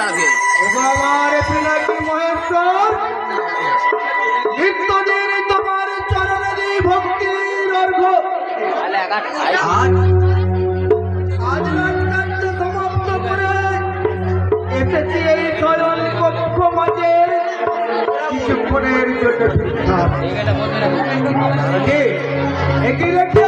ওগো আমার পিনাকি মহেশ্বর নিত্যদিন তোমার চরণে দিই ভক্তির অর্ঘ আজ আজ সমাপ্ত করে এসেছি এই শয়ন কক্ষ মাঝে কিছুক্ষণের জন্য। কে? রেখে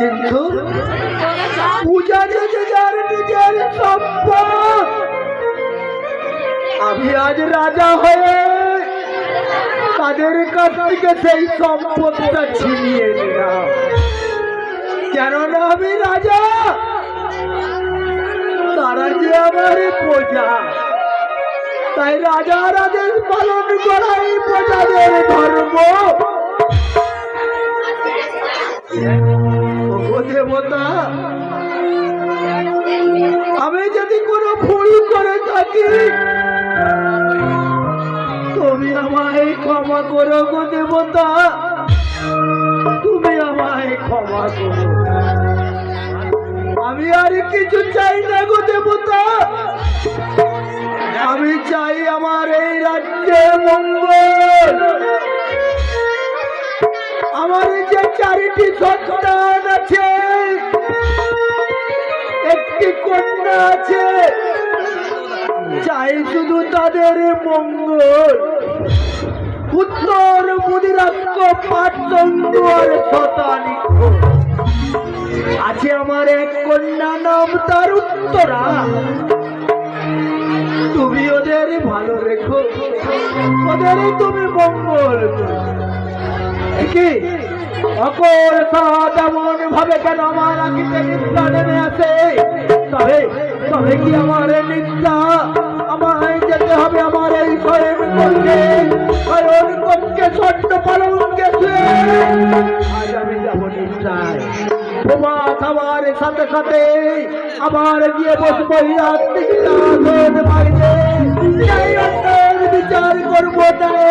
কিন্তু আমি আজ রাজা হয়ে তাদের কাছ থেকে সেই সম্পদটা ছিনিয়ে নিলাম। কেননা আমি রাজা, তারা যে আমার প্রজা। তাই রাজার আদেশ পালন করাই প্রজাদের ধর্ম। দেবতা। আমি যদি কোনো ভুল করে থাকি, তুমি আমায় ক্ষমা করো গো দেবতা। তুমি আমায় ক্ষমা করো। আমি আর কিছু চাই না গো দেবতা। আমি চাই আমার এই রাজ্যে মঙ্গল। আমার যে চারিটি সন্তান আছে কন্যা আছে। চাই শুধু তাদের মঙ্গল। উত্তর মুদিরাক্ষ পাটচন্দ্র আর শতানিক আছে আমার এক কন্যা নাম তার উত্তরা। তুমি ওদের ভালো রেখো। ওদের তুমি মঙ্গল। কি? অকল সাদ এমন ভাবে কেন আমার আখিতে নেমে আসে? তবে তবে কি আমার নিদ্রা আমায় যেতে হবে আমার এই স্বয়ং করতে স্বয়ং করতে ছোট্ট নিদ্রায় প্রভাত আমার সাথে সাথে আবার গিয়ে বিচার করব, তাই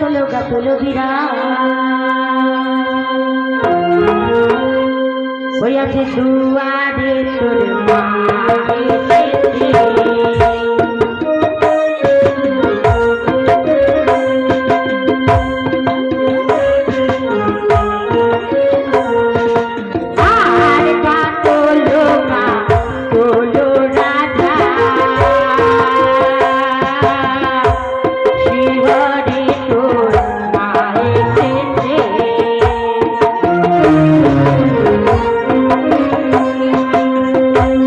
গাতল গাতল বিরা হইয়াছে দুয়ারে তোর মা